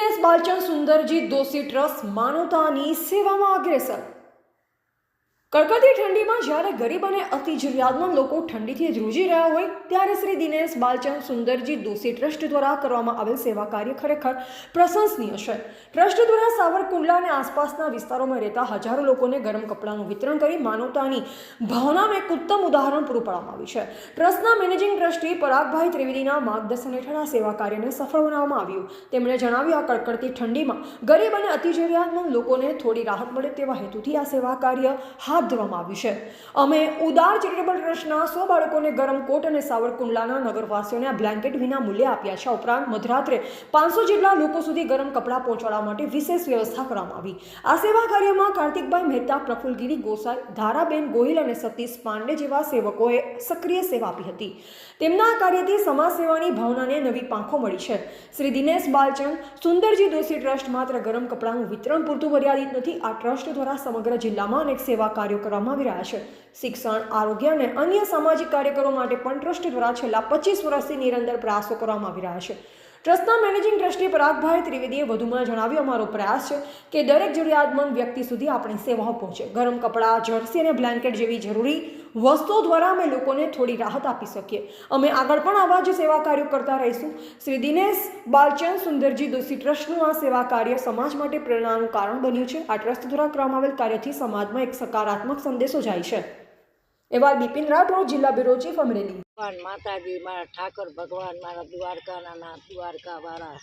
Dinesh Balchand Sundarji Doshi trust માનવતાની સેવામાં અગ્રેસર કડકડતી ઠંડીમાં જ્યારે ગરીબ અને અતિ જરૂરિયાતમંદ લોકો ઠંડીથી ધ્રુજી રહ્યા હોય, ત્યારે શ્રી દિનેશ બાલચંદ સુંદરજી દોશી ટ્રસ્ટ દ્વારા કરવામાં આવેલ સેવા કાર્ય ખરેખર પ્રશંસનીય છે. ટ્રસ્ટ દ્વારા સાવરકુંડલા અને આસપાસના વિસ્તારોમાં રહેતા હજારો લોકોને ગરમ કપડાનું વિતરણ કરી માનવતાની ભાવનાનું એક ઉત્તમ ઉદાહરણ પૂરું પાડવામાં આવ્યું છે. ટ્રસ્ટના મેનેજિંગ ટ્રસ્ટી પરાગભાઈ ત્રિવેદીના માર્ગદર્શન હેઠળ આ સેવા કાર્યને સફળ બનાવવામાં આવ્યું. તેમણે જણાવ્યું, આ કડકડતી ઠંડીમાં ગરીબ અને અતિ જરૂરિયાતમંદ લોકોને થોડી રાહત મળે તેવા હેતુથી આ સેવા કાર્ય હાથ ધરવામાં આવી છે. અમે ઉદાર ચેરિટેબલ ટ્રસ્ટના સો બાળકોને ગરમ કોટ અને સાવરકુંડલાના નગરવાસીઓને આ બ્લેન્કેટ વિના મૂલ્ય આપ્યા છે. ઉપરાંત મધરાત્રે પાંચસો જેટલા લોકો સુધી ગરમ કપડાં પહોંચાડવા માટે વિશેષ વ્યવસ્થા કરવામાં આવી. આ સેવા કાર્યમાં કાર્તિકભાઈ મહેતા પ્રફુલગીરી ગોસાઈ, ધારાબેન ગોહિલ અને સતીશ પાંડે જેવા સેવકોએ સક્રિય સેવા આપી હતી. તેમના કાર્યથી સમાજ સેવાની ભાવનાને નવી પાંખો મળી છે. શ્રી દિનેશ બાલચંદ, સુંદરજી દોશી ટ્રસ્ટ માત્ર ગરમ કપડાનું વિતરણ પૂરતું મર્યાદિત નથી, આ ટ્રસ્ટ દ્વારા સમગ્ર જિલ્લામાં અનેક સેવા કાર્યો કરવામાં આવી રહ્યા છે. શિક્ષણ, આરોગ્ય અને અન્ય સામાજિક કાર્યક્રમો માટે પણ ટ્રસ્ટ દ્વારા છેલ્લા પચીસ વર્ષથી નિરંતર પ્રયાસો કરવામાં આવી રહ્યા છે. ટ્રસ્ટના મેનેજિંગ ટ્રસ્ટી પરાગભાઈ ત્રિવેદીએ વધુમાં જણાવ્યું, અમારો પ્રયાસ છે કે દરેક જરૂરિયાતમંદ વ્યક્તિ સુધી આપણી સેવાઓ પહોંચે. ગરમ કપડાં, જર્સી અને બ્લેન્કેટ જેવી જરૂરી વસ્તુઓ દ્વારા અમે લોકોને થોડી રાહત આપી શકીએ. અમે આગળ પણ આવા જ સેવા કાર્યો કરતા રહીશું. શ્રી દિનેશ બાલચંદ સુંદરજી દોશી ટ્રસ્ટનું આ સેવા કાર્ય સમાજ માટે પ્રેરણાનું કારણ બન્યું છે. આ ટ્રસ્ટ દ્વારા કરવામાં આવેલ કાર્યથી સમાજમાં એક સકારાત્મક સંદેશો જાય છે. એવા બિપિન રાઠોડ જિલ્લા બ્યુરો ચીફ અમરેલી ભગવાન માતાજી મારા ઠાકર ભગવાન મારા દ્વારકાના ના દ્વારકા વાળા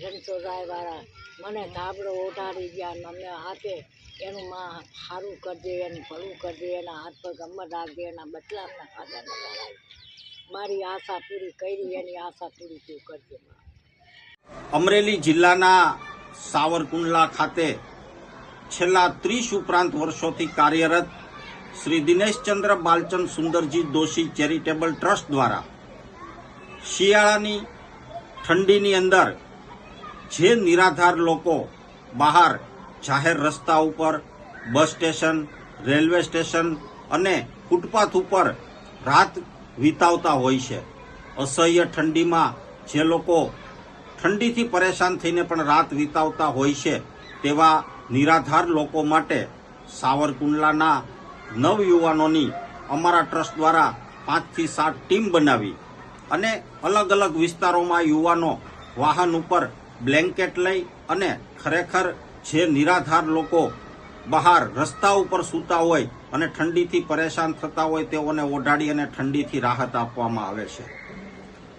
રણછોડરાય વાળા મને ધાબળો ઓઢાડી ગયા ને હાથે એનું માં સારું કરજે એનું ભલું કરજે એના હાથ પગ અમર રાખજે એના બદલાવના ખાધા મારી આશા પૂરી કરી એની આશા પૂરી તું કરજે અમરેલી જિલ્લાના સાવરકુંડલા ખાતે છેલ્લા ત્રીસ ઉપરાંત વર્ષોથી કાર્યરત શ્રી દિનેશચંદ્ર બાલચંદ સુંદરજી દોશી ચેરિટેબલ ટ્રસ્ટ દ્વારા શિયાળાની ઠંડીની અંદર જે નિરાધાર લોકો બહાર જાહેર રસ્તા ઉપર, બસ સ્ટેશન, રેલવે સ્ટેશન અને ફૂટપાથ ઉપર રાત વિતાવતા હોય છે. અસહ્ય ઠંડીમાં જે લોકો ઠંડીથી પરેશાન થઈને પણ રાત વિતાવતા હોય છે, તેવા નિરાધાર લોકો માટે સાવરકુંડલાના નવયુવાનોની અમારા ટ્રસ્ટ દ્વારા પાંચથી સાત ટીમ બનાવી અને અલગ અલગ વિસ્તારોમાં યુવાનો વાહન ઉપર બ્લેન્કેટ લઈ અને ખરેખર જે નિરાધાર લોકો બહાર રસ્તા ઉપર સૂતા હોય અને ઠંડીથી પરેશાન થતા હોય તેઓને ઓઢાડી અને ઠંડીથી રાહત આપવામાં આવે છે.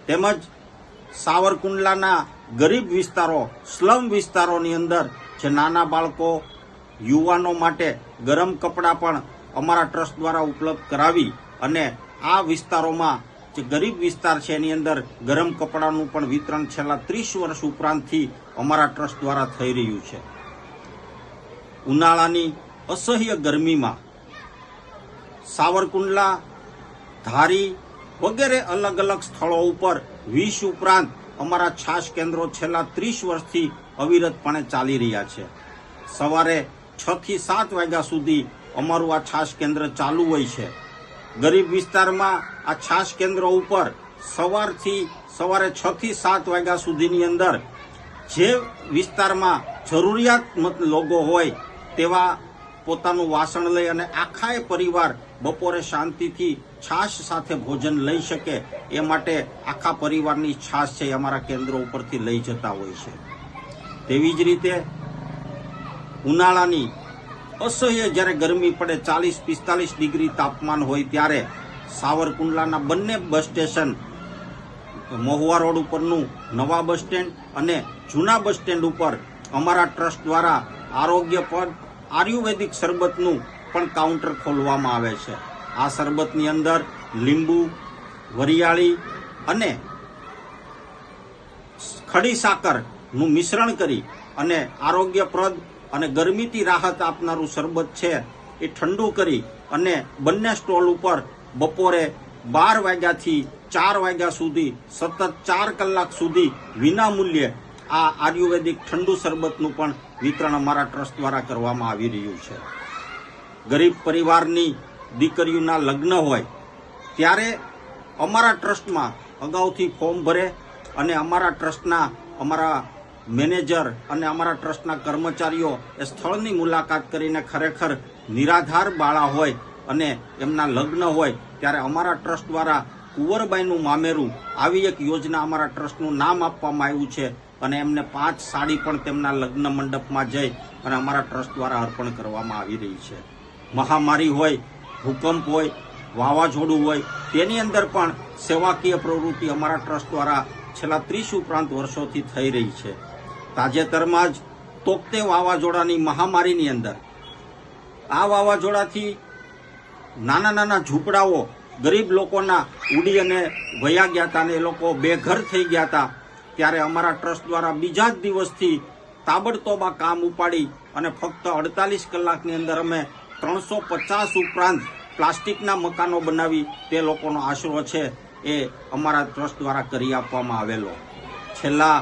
તેમજ સાવરકુંડલાના ગરીબ વિસ્તારો, સ્લમ વિસ્તારોની અંદર જે નાના બાળકો યુવાનો માટે ગરમ કપડાં પણ અમારા ટ્રસ્ટ દ્વારા ઉપલબ્ધ કરાવી અને આ વિસ્તારોમાં જે ગરીબ વિસ્તાર છે એની અંદર ગરમ કપડાનું પણ વિતરણ છેલ્લા ત્રીસ વર્ષ ઉપરાંતથી અમારા ટ્રસ્ટ દ્વારા થઈ રહ્યું છે. ઉનાળાની અસહ્ય ગરમીમાં સાવરકુંડલા, ધારી વગેરે અલગ અલગ સ્થળો ઉપર વીસ ઉપરાંત અમારા છાશ કેન્દ્રો છેલ્લા ત્રીસ વર્ષથી અવિરતપણે ચાલી રહ્યા છે. સવારે છ થી સાત વાગ્યા સુધી અમારું આ છાશ કેન્દ્ર ચાલુ હોય છે. ગરીબ વિસ્તારમાં આ છાશ કેન્દ્રો ઉપર સવારથી સવારે છ થી સાત વાગ્યા સુધીની અંદર જે વિસ્તારમાં જરૂરિયાતમંદ લોકો હોય તેવા પોતાનું વાસણ લઈ અને આખાય પરિવાર બપોરે શાંતિથી છાશ સાથે ભોજન લઈ શકે એ માટે આખા પરિવારની છાશ છે અમારા કેન્દ્રો ઉપરથી લઈ જતા હોય છે. તેવી જ રીતે ઉનાળાની અસહ્ય જ્યારે ગરમી પડે ચાલીસ, પિસ્તાલીસ ડિગ્રી તાપમાન હોય ત્યારે સાવરકુંડલાના બંને બસ સ્ટેશન, મહુવા રોડ ઉપરનું નવા બસ સ્ટેન્ડ અને જૂના બસ સ્ટેન્ડ ઉપર અમારા ટ્રસ્ટ દ્વારા આરોગ્ય પદ, આયુર્વેદિક શરબતનું પણ કાઉન્ટર ખોલવામાં આવે છે. આ શરબતની અંદર લીંબુ, વરિયાળી અને ખડી સાકરનું મિશ્રણ કરી અને આરોગ્યપ્રદ અને ગરમીથી રાહત આપનારું શરબત છે એ ઠંડુ કરી અને બંને સ્ટોલ ઉપર બપોરે બાર વાગ્યાથી ચાર વાગ્યા સુધી, સતત ચાર કલાક સુધી વિના મૂલ્યે આ આયુર્વેદિક ઠંડુ શરબતનું પણ વિતરણ અમારા ટ્રસ્ટ દ્વારા કરવામાં આવી રહ્યું છે. ગરીબ પરિવારની દીકરીઓના લગ્ન હોય, ત્યારે અમારા ટ્રસ્ટમાં અગાઉથી ફોર્મ ભરે અને અમારા ટ્રસ્ટના અમારા મેનેજર અને અમારા ટ્રસ્ટના કર્મચારીઓ એ સ્થળની મુલાકાત કરીને ખરેખર નિરાધાર બાળા હોય અને એમના લગ્ન હોય ત્યારે અમારા ટ્રસ્ટ દ્વારા કુંવરબાઈનું મામેરું આવી એક યોજના અમારા ટ્રસ્ટનું નામ આપવામાં આવ્યું છે અને એમને પાંચ સાડી પણ તેમના લગ્ન મંડપમાં જઈ અને અમારા ટ્રસ્ટ દ્વારા અર્પણ કરવામાં આવી રહી છે. મહામારી હોય, ભૂકંપ હોય, વાવાઝોડું હોય, તેની અંદર પણ સેવાકીય પ્રવૃત્તિ અમારા ટ્રસ્ટ દ્વારા છેલ્લા ત્રીસ ઉપરાંત વર્ષોથી થઈ રહી છે. તાજેતરમાં જ તોકતે વાવાઝોડાની મહામારીની અંદર. આ વાવાઝોડાથી નાના નાના ઝૂંપડાઓ ગરીબ લોકોના ઉડી અને વયા ગયા હતા અને એ લોકો બેઘર થઈ ગયા હતા ત્યારે અમારા ટ્રસ્ટ દ્વારા બીજા જ દિવસથી તાબડતોબા કામ ઉપાડી અને ફક્ત અડતાલીસ કલાકની અંદર અમે ત્રણસો પચાસ ઉપરાંત પ્લાસ્ટિકના મકાનો બનાવી તે લોકોનો આશરો છે એ અમારા ટ્રસ્ટ દ્વારા કરી આપવામાં આવેલો. છેલ્લા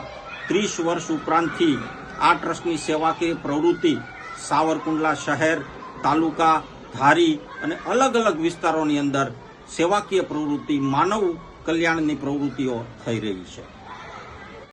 ત્રીસ વર્ષ ઉપરાંતથી આ ટ્રસ્ટની સેવાકીય પ્રવૃત્તિ સાવરકુંડલા શહેર, તાલુકા, ધારી અને અલગ અલગ વિસ્તારોની અંદર સેવાકીય પ્રવૃત્તિ, માનવ કલ્યાણની પ્રવૃત્તિઓ થઈ રહી છે.